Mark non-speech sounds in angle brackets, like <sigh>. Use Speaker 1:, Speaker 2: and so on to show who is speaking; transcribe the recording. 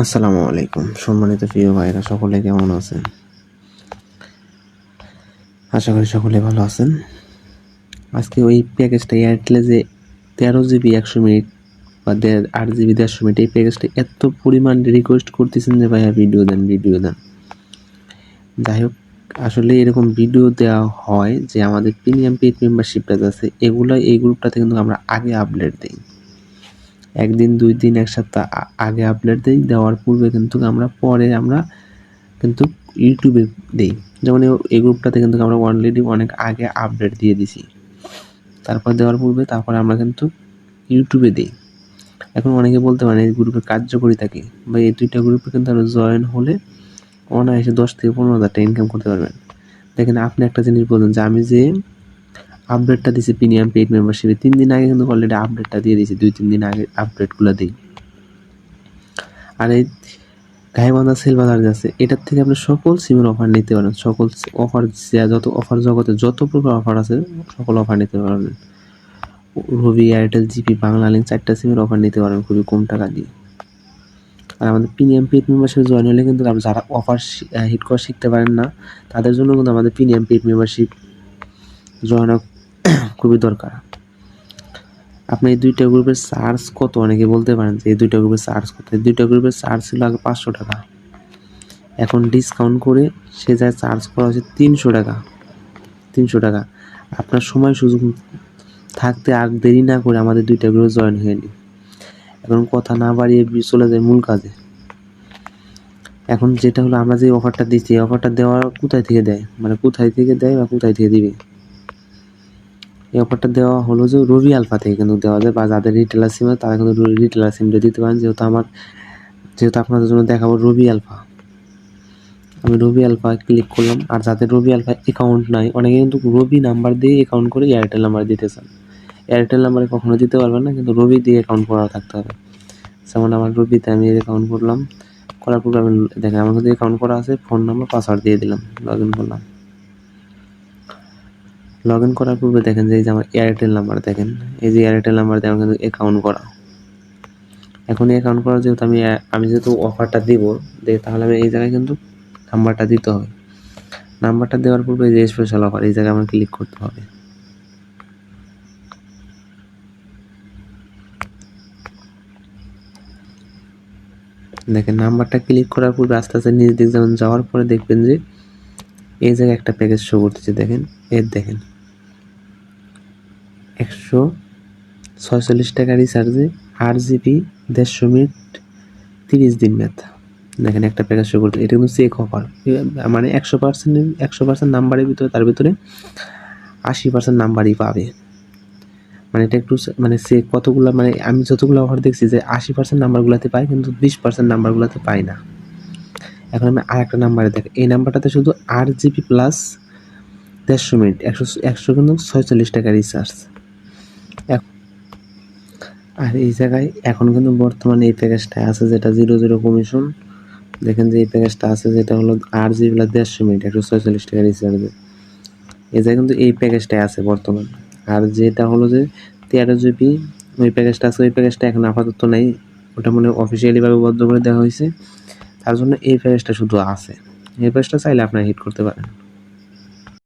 Speaker 1: আসসালামু আলাইকুম। সম্মানিত প্রিয় ভাইরা সকলে কেমন আছেন? আশা করি সকলে ভালো আছেন। আজকে ওই প্যাকেজটা এয়ারটেলে যে তেরো জিবি, একশো মিনিট বা দেড়, আট জিবি, দেড়শো মিনিট, এই প্যাকেজটা এত পরিমাণ রিকোয়েস্ট করতেছেন যে ভাইয়া ভিডিও দেন ভিডিও দেন। যাই হোক, আসলে এরকম ভিডিও দেওয়া হয় যে আমাদের প্রিমিয়াম পেড মেম্বারশিপটা আছে, এগুলো, এই গ্রুপটাতে কিন্তু আমরা আগে আপডেট দিই। একদিন, দুই দিন, এক সপ্তাহ আগে আপলোড দিই, দেওয়ার পূর্বে কিন্তু আমরা পরে আমরা কিন্তু ইউটিউবে দিই। যেমন এই গ্রুপটাতে কিন্তু আমরা অলরেডি অনেক আগে আপডেট দিয়ে দিছি। তারপর দেওয়ার পূর্বে তারপরে আমরা কিন্তু ইউটিউবে দিই। এখন অনেকে বলতে পারেন, এই গ্রুপে কার্যকরী থাকে। বা এই দুইটা গ্রুপে কিন্তু আমরা জয়েন হলে অনায়াসে দশ থেকে পনেরো হাজার টাকা ইনকাম করতে পারবেন। দেখেন, আপনি একটা জিনিস বলুন যে আমি যে আপডেটটা দিছি প্রিমিয়াম পেইড মেম্বারশিপে তিন দিন আগে কিন্তু অলরেডি আপডেটটা দিয়ে দিয়েছে। দুই, তিন দিন আগে আপডেটগুলো দিই। আর এই গাইবান্ধা সেল বাজার আছে, এটার থেকে আপনি সকল সিমের অফার নিতে পারেন। সকল অফার যত অফার জগতে যত প্রকার অফার আছে, সকল অফার নিতে পারবেন। Robi Airtel GP Banglalink চারটা সিমের অফার নিতে পারেন খুবই কম টাকা দিয়ে। আর আমাদের প্রিমিয়াম পেড মেম্বারশিপ জয়েন হলে কিন্তু যারা অফার হিট করা শিখতে পারেন না, তাদের জন্য কিন্তু আমাদের প্রিমিয়াম পেড মেম্বারশিপ জয়েন <coughs> খুবই দরকার। আপনি এই দুইটা গ্রুপের চার্জ কত? অনেকে বলতে পারেন যে এই দুইটা গ্রুপের চার্জ কত? এই দুইটা গ্রুপের চার্জ ছিল আগে পাঁচশো টাকা। এখন ডিসকাউন্ট করে সে যায় চার্জ করা হচ্ছে তিনশো টাকা। তিনশো টাকা। আপনার সময় সুযোগ থাকতে আর দেরি না করে আমাদের দুইটা গ্রুপে জয়েন হয়ে নিন। এখন কথা না বাড়িয়ে চলে যায় মূল কাজে। এখন যেটা হলো আমরা যে অফারটা দিচ্ছি, এই অফারটা দেওয়া কোথায় থেকে দেয়? মানে কোথায় থেকে দেয় বা কোথায় থেকে দিবে? এই অফারটা দেওয়া হলো যে রবি আলফা থেকে কিন্তু দেওয়া যায়, বা যাদের রিটেলার সিম আছে তারা কিন্তু রিটেলার সিমটা দিতে পারেন। যেহেতু আমার যেহেতু আপনাদের জন্য দেখাবো রবি আলফা। আমি রবি আলফা ক্লিক করলাম, আর যাদের রবি আলফা অ্যাকাউন্ট নাই, অনেকে কিন্তু রবি নাম্বার দিয়ে অ্যাকাউন্ট করে এয়ারটেল নাম্বার দিতে চান। এয়ারটেল নাম্বারে কখনো দিতে পারবেন না, কিন্তু রবি দিয়ে অ্যাকাউন্ট করা থাকতে হবে। যেমন আমার রবিতে আমি অ্যাকাউন্ট করলাম, করার পর আমি দেখেন আমার কিন্তু অ্যাকাউন্ট করা আছে ফোন নাম্বার পাসওয়ার্ড দিয়ে দিলাম লগ ইন করলাম। লগ ইন করার পূর্বে দেখেন যে এই যে আমার এয়ারটেল নাম্বার দেখেন। এই যে এয়ারটেল নাম্বার দিয়ে আমার কিন্তু অ্যাকাউন্ট করা। এখন এই অ্যাকাউন্ট করার যেহেতু আমি আমি যেহেতু অফারটা দিব তাহলে আমি এই জায়গায় কিন্তু নাম্বারটা দিতে হবে। নাম্বারটা দেওয়ার পূর্বে যে স্পেশাল অফার এই জায়গায় আমার ক্লিক করতে হবে। দেখেন নাম্বারটা ক্লিক করার পূর্বে আস্তে আস্তে নিজ দিক যেমন যাওয়ার পরে দেখবেন যে এই জায়গায় একটা প্যাকেজ শো করতেছে, দেখেন। এর দেখেন। একশো ছয়চল্লিশ টাকা রিচার্জে আট জিবি দেড়শো মিনিট, তিরিশ দিন মেয়াদ দেখেন একটা প্যাকেজ শো করতে এটা কিন্তু চেক অফার মানে একশো পার্সেন্ট একশো পার্সেন্ট নাম্বারের ভিতরে, তার ভিতরে আশি পার্সেন্ট নাম্বারই পাবে। মানে এটা একটু মানে সে কতগুলো মানে আমি যতগুলো অফার দেখছি যে আশি পার্সেন্ট নাম্বারগুলোতে পাই কিন্তু বিশ পার্সেন্ট নাম্বারগুলোতে পাই না। এখন আমি আর একটা নাম্বারে দেখ এই নাম্বারটাতে শুধু আট জিবি প্লাস দেড়শো মিনিট। একশো একশো কিন্তু ছয়চল্লিশ টাকা রিচার্জ আর এই জায়গায় এখন কিন্তু বর্তমানে এই প্যাকেজটা আছে যেটা জিরো জিরো কমিশন দেখেন যে এই প্যাকেজটা আছে যেটা হলো আট জিবি দেড়শো মিনিট, একশো ছয়চল্লিশ টাকা রিচার্জে এই জায়গায় কিন্তু এই প্যাকেজটাই আছে বর্তমান। আর যেটা হলো যে তেরো জিবি ওই প্যাকেজটা আছে, ওই প্যাকেজটা এখন আপাতত নেই। ওটা মানে অফিসিয়ালিভাবে বদ্ধ করে দেওয়া হয়েছে। তার জন্য এই প্যাকেজটা শুধু আছে। এই প্যাকেজটা চাইলে আপনারা হিট করতে পারেন।